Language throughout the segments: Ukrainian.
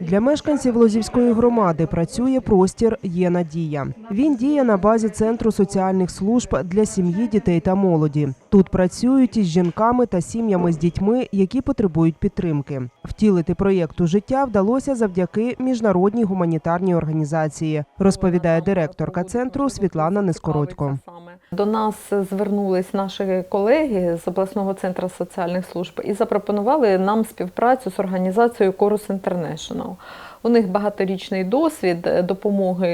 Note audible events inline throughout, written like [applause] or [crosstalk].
Для мешканців Лозівської громади працює простір Є надія. Він діє на базі центру соціальних служб для сім'ї, дітей та молоді. Тут працюють із жінками та сім'ями з дітьми, які потребують підтримки. Втілити проєкт у життя вдалося завдяки міжнародній гуманітарній організації, розповідає директорка центру Світлана Нескородько. До нас звернулись наші колеги з обласного центру соціальних служб і запропонували нам співпрацю з організацією Chorus International. У них багаторічний досвід допомоги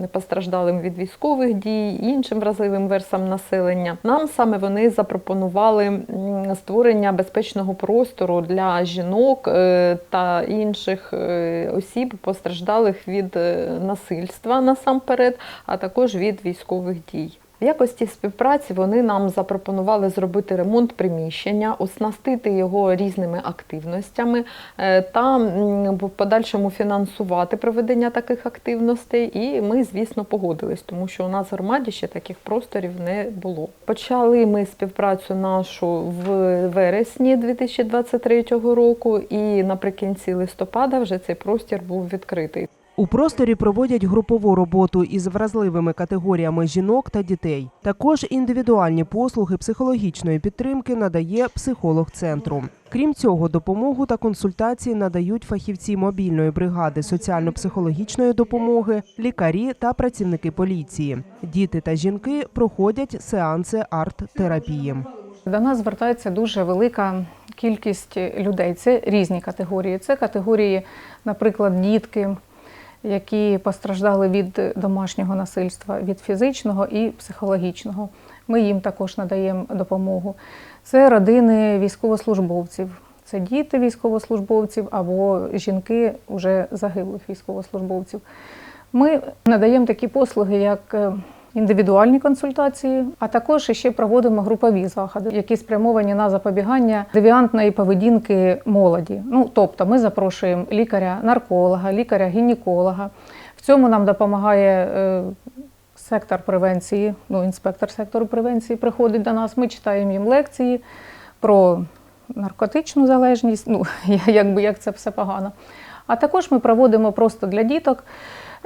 непостраждалим від військових дій, іншим вразливим версам населення. Нам саме вони запропонували створення безпечного простору для жінок е, та інших е, осіб, постраждалих від е, насильства насамперед, а також від військових дій. В якості співпраці вони нам запропонували зробити ремонт приміщення, оснастити його різними активностями е, та в подальшому фінансувати проведення таких активностей. І ми, звісно, погодились, тому що у нас в громаді ще таких просторів не було. Почали ми співпрацю нашу в вересні 2023 року, і наприкінці листопада вже цей простір був відкритий. У просторі проводять групову роботу із вразливими категоріями жінок та дітей. Також індивідуальні послуги психологічної підтримки надає психолог центру. Крім цього, допомогу та консультації надають фахівці мобільної бригади соціально-психологічної допомоги, лікарі та працівники поліції. Діти та жінки проходять сеанси арт-терапії. До нас звертається дуже велика кількість людей. Це різні категорії. Це категорії, наприклад, дітки, які постраждали від домашнього насильства, від фізичного і психологічного. Ми їм також надаємо допомогу. Це родини військовослужбовців, це діти військовослужбовців або жінки вже загиблих військовослужбовців. Ми надаємо такі послуги, як е, індивідуальні консультації, а також ще проводимо групові заходи, які спрямовані на запобігання девіантної поведінки молоді. Ну тобто, ми запрошуємо лікаря-нарколога, лікаря-гінеколога. В цьому нам допомагає е, сектор превенції, ну інспектор сектору превенції приходить до нас. Ми читаємо їм лекції про наркотичну залежність. Ну [laughs] якби як це все погано. А також ми проводимо просто для діток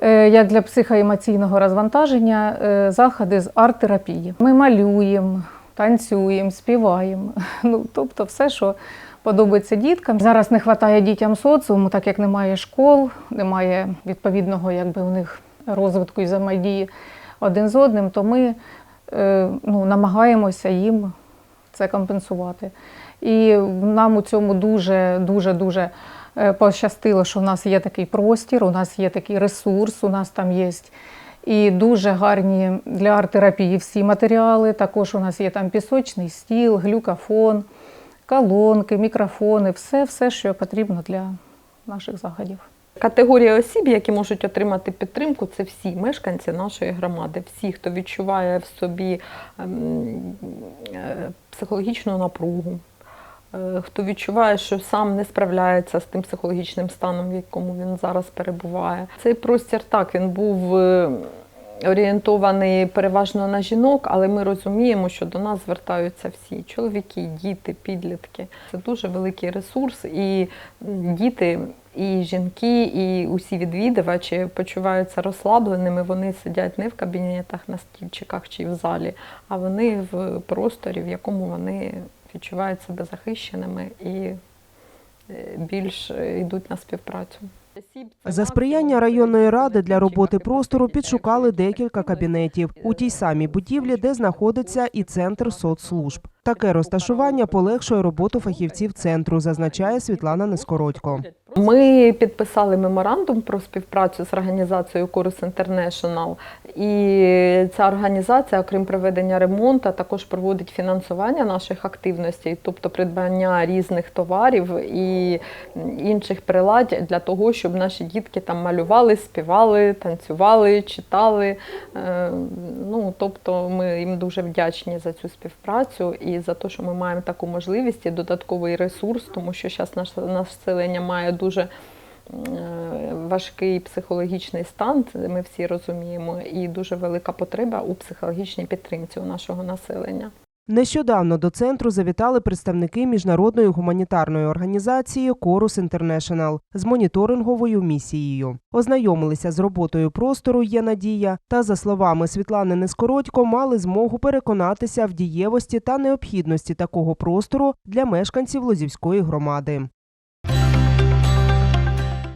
як для психоемоційного розвантаження е, заходи з арт-терапії. Ми малюємо, танцюємо, співаємо. [laughs] Ну, тобто все, що подобається діткам. Зараз не вистачає дітям соціуму, так як немає школ, немає відповідного якби, у них розвитку і взаємодії один з одним, то ми е, ну, намагаємося їм це компенсувати. І нам у цьому дуже дуже дуже е, пощастило, що в нас є такий простір, у нас є такий ресурс, у нас там є і дуже гарні для арт-терапії всі матеріали. Також у нас є там пісочний стіл, глюкафон, колонки, мікрофони, все, все, що потрібно для наших заходів. Категорія осіб, які можуть отримати підтримку, це всі мешканці нашої громади, всі, хто відчуває в собі ем, е, психологічну напругу, е, хто відчуває, що сам не справляється з тим психологічним станом, в якому він зараз перебуває. Цей простір так він був. е, Орієнтований переважно на жінок, але ми розуміємо, що до нас звертаються всі чоловіки, діти, підлітки. Це дуже великий ресурс, і діти, і жінки, і усі відвідувачі почуваються розслабленими. Вони сидять не в кабінетах на стільчиках чи в залі, а вони в просторі, в якому вони відчувають себе захищеними і е, більш е, йдуть на співпрацю. За сприяння районної ради для роботи простору підшукали декілька кабінетів у тій самій будівлі, де знаходиться і центр соцслужб. Таке розташування полегшує роботу фахівців центру, зазначає Світлана Нескородько. Ми підписали меморандум про співпрацю з організацією Chorus International. І ця організація, окрім проведення ремонту, також проводить фінансування наших активностей, тобто придбання різних товарів і інших приладь для того, щоб наші дітки там малювали, співали, танцювали, читали. Е, Ну, тобто ми їм дуже вдячні за цю співпрацю і за те, що ми маємо таку можливість і додатковий ресурс, тому що зараз наше населення має дуже е, важкий психологічний стан, ми всі розуміємо, і дуже велика потреба у психологічній підтримці у нашого населення. Нещодавно до центру завітали представники міжнародної гуманітарної організації Корус Інтернешнл з моніторинговою місією. Ознайомилися з роботою простору Є надія та, за словами Світлани Нескородько, мали змогу переконатися в дієвості та необхідності такого простору для мешканців Лозівської громади.